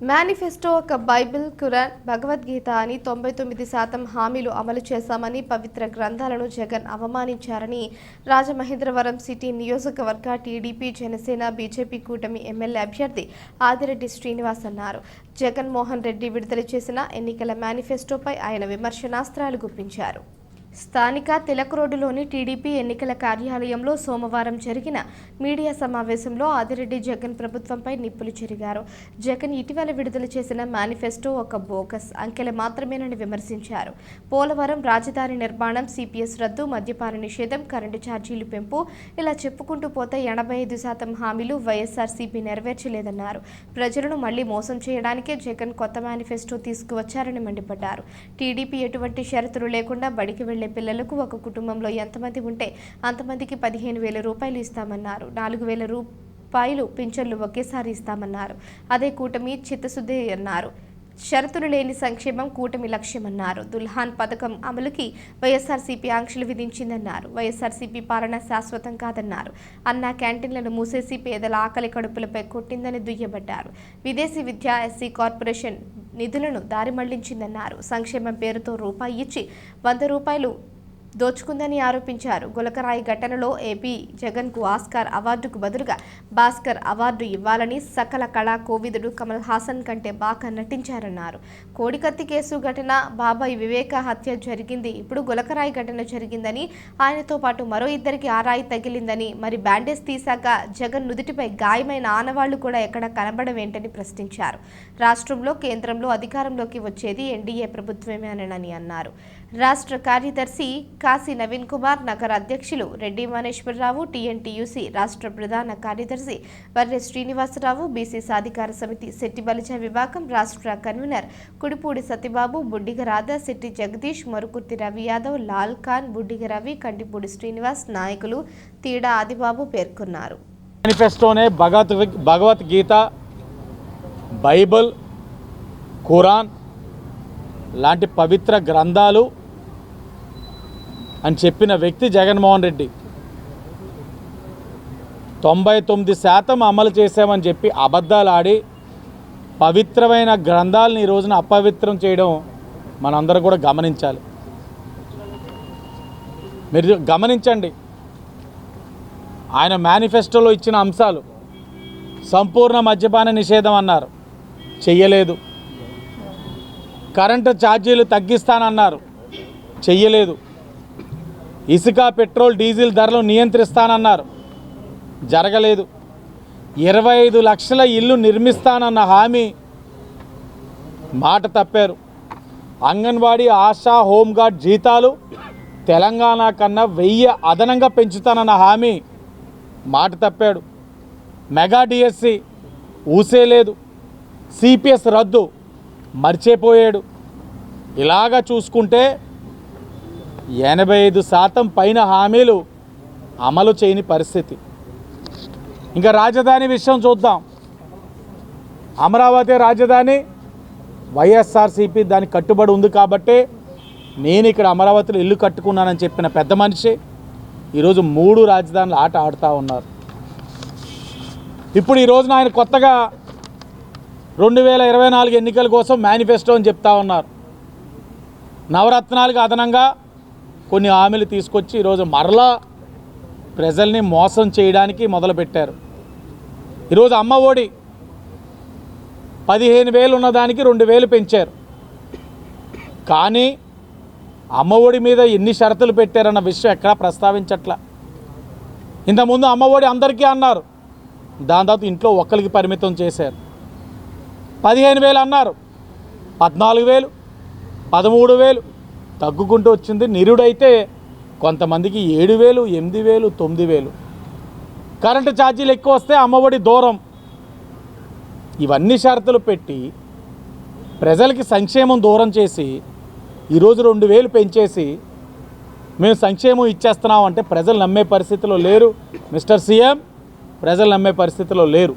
Manifesto ఒక Bible Quran Bhagavad Gita అని తొంభై తొమ్మిది శాతం హామీలు అమలు చేశామని పవిత్ర గ్రంథాలను జగన్ అవమానించారని రాజమహేంద్రవరం సిటీ నియోజకవర్గ టీడీపీ జనసేన బీజేపీ కూటమి ఎమ్మెల్యే అభ్యర్థి ఆదిరెడ్డి శ్రీనివాస్ అన్నారు. జగన్మోహన్ రెడ్డి విడుదల చేసిన ఎన్నికల మేనిఫెస్టోపై ఆయన విమర్శనాస్త్రాలు గుప్పించారు. స్థానిక తిలక్ రోడ్డులోని టీడీపీ ఎన్నికల కార్యాలయంలో సోమవారం జరిగిన మీడియా సమావేశంలో ఆదిరెడ్డి జగన్ ప్రభుత్వంపై నిప్పులు చెరిగారు. జగన్ ఇటీవల విడుదల చేసిన మేనిఫెస్టో ఒక బోకస్ అంకెల మాత్రమేనని విమర్శించారు. పోలవరం రాజధాని నిర్మాణం సిపిఎస్ రద్దు మద్యపాన నిషేధం కరెంటు ఛార్జీలు పెంపు ఇలా చెప్పుకుంటూ పోతే ఎనభై ఐదు శాతం హామీలు వైఎస్ఆర్సీపీ నెరవేర్చలేదన్నారు. ప్రజలను మళ్ళీ మోసం చేయడానికే జగన్ కొత్త మేనిఫెస్టో తీసుకువచ్చారని మండిపడ్డారు. టీడీపీ ఎటువంటి షరతులు లేకుండా బడికి వెళ్ళే పిల్లలకు ఒక కుటుంబంలో ఎంతమంది ఉంటే అంతమందికి పదిహేను వేల రూపాయలు ఇస్తామన్నారు. నాలుగు వేల రూపాయలు పింఛన్లు ఒకేసారి ఇస్తామన్నారు. అదే కూటమి చిత్తశుద్ధి అన్నారు. షరతులు లేని సంక్షేమం కూటమి లక్ష్యమన్నారు. దుల్హాన్ పథకం అమలుకి వైఎస్ఆర్సీపీ ఆంక్షలు విధించిందన్నారు. వైఎస్ఆర్సీపీ పాలన శాశ్వతం కాదన్నారు. అన్నా క్యాంటీన్లను మూసేసి పేదల ఆకలి కడుపులపై కొట్టిందని దుయ్యబడ్డారు విదేశీ విద్యా ఎస్సీ కార్పొరేషన్ నిధులను దారి మళ్ళించిందన్నారు సంక్షేమం పేరుతో రూపాయి ఇచ్చి వంద రూపాయలు దోచుకుందని ఆరోపించారు. గులకరాయి ఘటనలో ఏపీ జగన్కు ఆస్కార్ అవార్డుకు బదులుగా భాస్కర్ అవార్డు ఇవ్వాలని సకల కళా కోవిదుడు కమల్ హాసన్ కంటే బాగా నటించారన్నారు. కోడికత్తి కేసు ఘటన బాబాయ్ వివేక హత్య జరిగింది. ఇప్పుడు గులకరాయి ఘటన జరిగిందని ఆయనతో పాటు మరో ఇద్దరికి ఆరాయి తగిలిందని మరి బ్యాండేజ్ తీశాక జగన్ నుదుటిపై గాయమైన ఆనవాళ్ళు కూడా ఎక్కడ కనబడవేంటని ప్రశ్నించారు. రాష్ట్రంలో కేంద్రంలో అధికారంలోకి వచ్చేది ఎన్డీఏ ప్రభుత్వమేనని అన్నారు. రాష్ట్ర కార్యదర్శి కాశీ నవీన్ కుమార్ నగర అధ్యక్షులు రెడ్డి మనేశ్వరరావు టీఎన్టీయూసీ రాష్ట్ర ప్రధాన కార్యదర్శి వర్రె శ్రీనివాసరావు బీసీ సాధికార సమితి శెట్టి బలిజ విభాగం రాష్ట్ర కన్వీనర్ కుడిపూడి సతిబాబు బుడ్డిగ రాధా శెట్టి జగదీష్ మరుకుర్తి రవి యాదవ్ లాల్ ఖాన్ బుడ్డిగ రవి కంటిపూడి శ్రీనివాస్ నాయకులు తీడా ఆదిబాబు పేర్కొన్నారు. మేనిఫెస్టోనే భగవత్ భగవద్గీత బైబిల్ ఖురాన్ లాంటి పవిత్ర గ్రంథాలు అని చెప్పిన వ్యక్తి జగన్మోహన్ రెడ్డి. తొంభై తొమ్మిది శాతం అమలు చేశామని చెప్పి అబద్ధాలు ఆడి పవిత్రమైన గ్రంథాలను ఈ రోజున అపవిత్రం చేయడం మనందరూ కూడా గమనించాలి. మీరు గమనించండి. ఆయన మేనిఫెస్టోలో ఇచ్చిన అంశాలు సంపూర్ణ మద్యపాన నిషేధం అన్నారు. చెయ్యలేదు. కరెంటు ఛార్జీలు తగ్గిస్తానన్నారు. చెయ్యలేదు. ఇసుక పెట్రోల్ డీజిల్ ధరలు నియంత్రిస్తానన్నారు. జరగలేదు. ఇరవై ఐదు లక్షల ఇల్లు నిర్మిస్తానన్న హామీ మాట తప్పారు. అంగన్వాడీ ఆశా హోంగార్డ్ జీతాలు తెలంగాణ కన్నా వెయ్యి అదనంగా పెంచుతానన్న హామీ మాట తప్పాడు. మెగా డిఎస్సి ఊసేలేదు సిపిఎస్ రద్దు మర్చిపోయాడు. ఇలాగా చూసుకుంటే ఎనభై ఐదు శాతం పైన హామీలు అమలు చేయని పరిస్థితి. ఇంకా రాజధాని విషయం చూద్దాం. అమరావతి రాజధాని వైఎస్ఆర్సీపీ దానికి కట్టుబడి ఉంది కాబట్టే నేను ఇక్కడ అమరావతిలో ఇల్లు కట్టుకున్నానని చెప్పిన పెద్ద మనిషి ఈరోజు మూడు రాజధానులు ఆట ఆడుతూ ఉన్నారు. ఇప్పుడు ఈరోజున ఆయన కొత్తగా రెండు వేల ఇరవై నాలుగు ఎన్నికల కోసం మేనిఫెస్టో అని చెప్తా ఉన్నారు. నవరత్నాలకు అదనంగా కొన్ని హామీలు తీసుకొచ్చి ఈరోజు మరలా ప్రజల్ని మోసం చేయడానికి మొదలుపెట్టారు. ఈరోజు అమ్మ ఒడి పదిహేను వేలు ఉన్నదానికి రెండు వేలు పెంచారు. కానీ అమ్మ ఒడి మీద ఎన్ని షరతులు పెట్టారన్న విషయం ఎక్కడా ప్రస్తావించట్లా. ఇంతకుముందు అమ్మ ఒడి అందరికీ అన్నారు. దాని తర్వాత ఇంట్లో ఒక్కరికి పరిమితం చేశారు. పదిహేను వేలు అన్నారు. పద్నాలుగు వేలు పదమూడు వేలు తగ్గుకుంటూ వచ్చింది. నిరుడైతే కొంతమందికి ఏడు వేలు ఎనిమిది వేలు తొమ్మిది వేలు. కరెంటు ఛార్జీలు ఎక్కువ వస్తే అమ్మఒడి దూరం. ఇవన్నీ షరతులు పెట్టి ప్రజలకి సంక్షేమం దూరం చేసి ఈరోజు రెండు వేలు పెంచేసి మేము సంక్షేమం ఇచ్చేస్తున్నాం అంటే ప్రజలు నమ్మే పరిస్థితిలో లేరు. మిస్టర్ సీఎం ప్రజలు నమ్మే పరిస్థితిలో లేరు.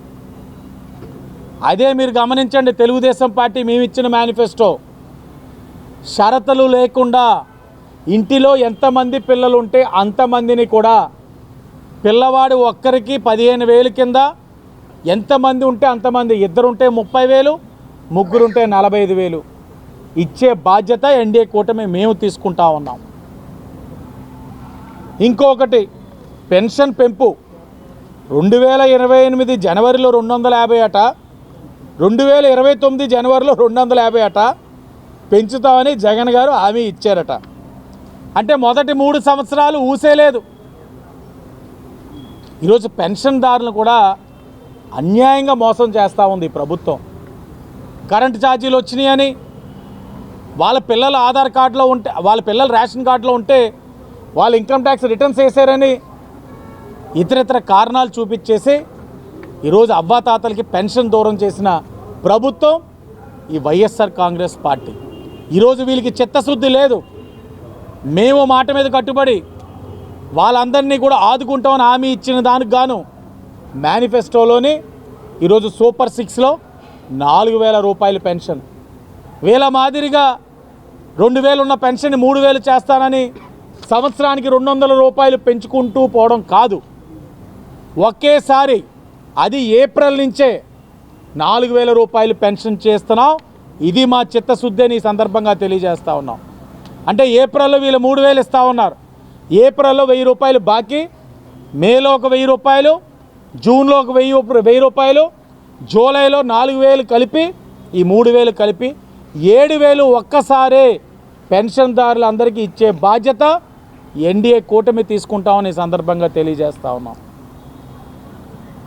అదే మీరు గమనించండి. తెలుగుదేశం పార్టీ మేము ఇచ్చిన మేనిఫెస్టో. షరతులు లేకుండా ఇంటిలో ఎంతమంది పిల్లలు ఉంటే అంతమందిని కూడా పిల్లవాడు ఒక్కరికి పదిహేను వేలు కింద ఎంతమంది ఉంటే అంతమంది ఇద్దరుంటే ముప్పై వేలు ముగ్గురుంటే నలభై ఐదు వేలు ఇచ్చే బాధ్యత ఎన్డీఏ కూటమి మేము తీసుకుంటా ఉన్నాం. ఇంకొకటి పెన్షన్ పెంపు. రెండు వేల ఇరవై ఎనిమిది జనవరిలో రెండు వందల యాభై అట రెండు వేల ఇరవై తొమ్మిది జనవరిలో రెండు వందల యాభై అట పెంచుతామని జగన్ గారు హామీ ఇచ్చారట. అంటే మొదటి మూడు సంవత్సరాలు ఊసేలేదు ఈరోజు పెన్షన్దారులు కూడా అన్యాయంగా మోసం చేస్తూ ఉంది ప్రభుత్వం. కరెంటు ఛార్జీలు వచ్చినాయని వాళ్ళ పిల్లల ఆధార్ కార్డులో ఉంటే వాళ్ళ పిల్లల రేషన్ కార్డులో ఉంటే వాళ్ళు ఇన్కమ్ ట్యాక్స్ రిటర్న్స్ వేసారని ఇతరితర కారణాలు చూపించేసి ఈరోజు అవ్వాతాతలకి పెన్షన్ దూరం చేసిన ప్రభుత్వం ఈ వైఎస్ఆర్ కాంగ్రెస్ పార్టీ. ఈరోజు వీళ్ళకి చిత్తశుద్ధి లేదు. మేము మాట మీద కట్టుబడి వాళ్ళందరినీ కూడా ఆదుకుంటామని హామీ ఇచ్చిన దానికి గాను మేనిఫెస్టోలోని ఈరోజు సూపర్ సిక్స్లో నాలుగు వేల రూపాయలు పెన్షన్. వేల మాదిరిగా రెండు వేలు ఉన్న పెన్షన్ మూడు వేలు చేస్తానని సంవత్సరానికి రెండు వందల రూపాయలు పెంచుకుంటూ పోవడం కాదు. ఒకేసారి అది ఏప్రిల్ నుంచే నాలుగు వేల రూపాయలు పెన్షన్ చేస్తున్నాం. ఇది మా చిత్తశుద్ధి అని ఈ సందర్భంగా తెలియజేస్తూ ఉన్నాం. అంటే ఏప్రిల్లో వీళ్ళు మూడు వేలు ఇస్తూ ఉన్నారు. ఏప్రిల్లో వెయ్యి రూపాయలు బాకీ మేలో ఒక వెయ్యి రూపాయలు జూన్లో ఒక వెయ్యి వెయ్యి రూపాయలు జూలైలో నాలుగు వేలు కలిపి ఈ మూడు వేలు కలిపి ఏడు వేలు ఒక్కసారే పెన్షన్దారులందరికీ ఇచ్చే బాధ్యత ఎన్డీఏ కూటమి తీసుకుంటామని సందర్భంగా తెలియజేస్తూ ఉన్నాం.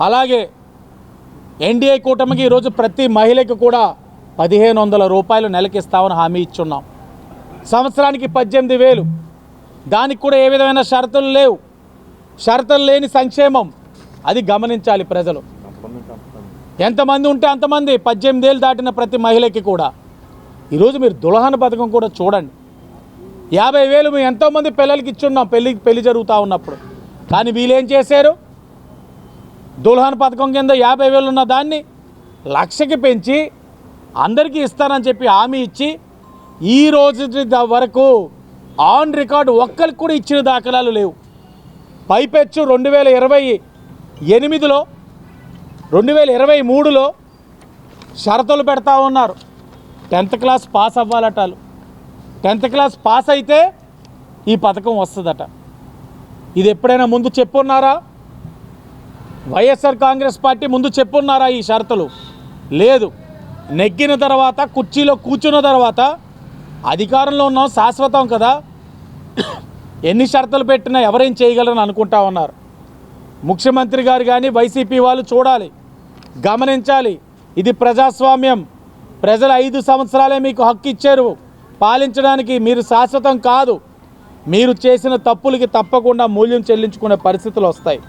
అలాగే ఎన్డీఏ కూటమికి ఈరోజు ప్రతి మహిళకి కూడా పదిహేను వందల రూపాయలు నెలకిస్తామని హామీ ఇచ్చున్నాం. సంవత్సరానికి పద్దెనిమిది వేలు. దానికి కూడా ఏ విధమైన షరతులు లేవు. షరతులు లేని సంక్షేమం. అది గమనించాలి ప్రజలు. ఎంతమంది ఉంటే అంతమంది పద్దెనిమిది ఏళ్ళు దాటిన ప్రతి మహిళకి కూడా. ఈరోజు మీరు దులహన పథకం కూడా చూడండి. యాభై వేలు మేము ఎంతోమంది పిల్లలకి ఇచ్చున్నాం పెళ్ళి పెళ్ళి జరుగుతూ ఉన్నప్పుడు. కానీ వీళ్ళేం చేశారు? దుల్హన్ పథకం కింద యాభై వేలు ఉన్న దాన్ని లక్షకి పెంచి అందరికీ ఇస్తానని చెప్పి హామీ ఇచ్చి ఈ రోజు వరకు ఆన్ రికార్డు ఒక్కరికి కూడా ఇచ్చిన దాఖలాలు లేవు. పైపెచ్చు రెండు వేల ఇరవై ఎనిమిదిలో రెండు వేల ఇరవై మూడులో షరతులు పెడతా ఉన్నారు. టెన్త్ క్లాస్ పాస్ అవ్వాలటాలు టెన్త్ క్లాస్ పాస్ అయితే ఈ పథకం వస్తుందట. ఇది ఎప్పుడైనా ముందు చెప్పున్నారా? వైఎస్ఆర్ కాంగ్రెస్ పార్టీ ముందు చెప్పున్నారా ఈ షరతులు? లేదు. నెగ్గిన తర్వాత కుర్చీలో కూర్చున్న తర్వాత అధికారంలో ఉన్నాం శాశ్వతం కదా. ఎన్ని షరతులు పెట్టినా ఎవరేం చేయగలరని అనుకుంటా ఉన్నారు. ముఖ్యమంత్రి గారు కానీ వైసీపీ వాళ్ళు చూడాలి గమనించాలి. ఇది ప్రజాస్వామ్యం. ప్రజలు ఐదు సంవత్సరాలే మీకు హక్కు ఇచ్చారు. పాలించడానికి మీరు శాశ్వతం కాదు. మీరు చేసిన తప్పులకి తప్పకుండా మూల్యం చెల్లించుకునే పరిస్థితులు వస్తాయి.